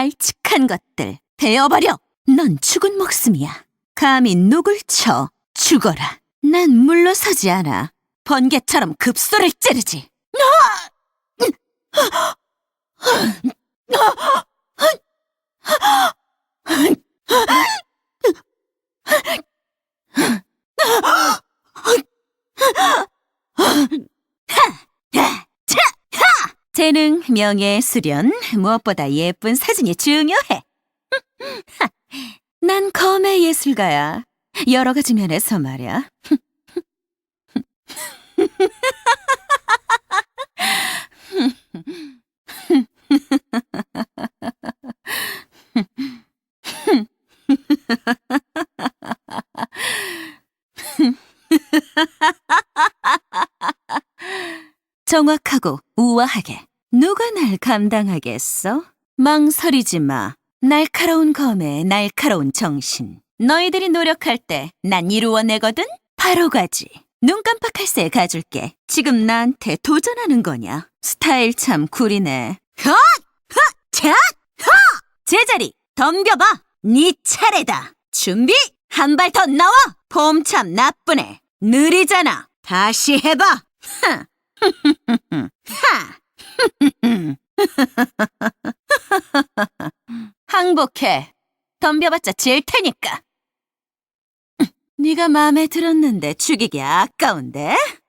발칙한 것들 베어버려. 넌 죽은 목숨이야. 감히 누굴 쳐 죽어라. 난 물러서지 않아. 번개처럼 급소를 찌르지. 재능, 명예, 수련, 무엇보다 예쁜 사진이 중요해. 난 검의 예술가야. 여러 가지 면에서 말이야. 정확하고 우아하게. 누가 날 감당하겠어? 망설이지 마. 날카로운 검에 날카로운 정신. 너희들이 노력할 때 난 이루어내거든? 바로 가지. 눈 깜빡할 새 가줄게. 지금 나한테 도전하는 거냐? 스타일 참 구리네. 헛! 헛! 자! 허! 제자리, 덤벼봐. 네 차례다. 준비! 한 발 더 나와! 폼 참 나쁘네. 느리잖아. 다시 해봐. 하! 하! 항복해. 덤벼봤자 질 테니까. 네가 마음에 들었는데 죽이기 아까운데? 하!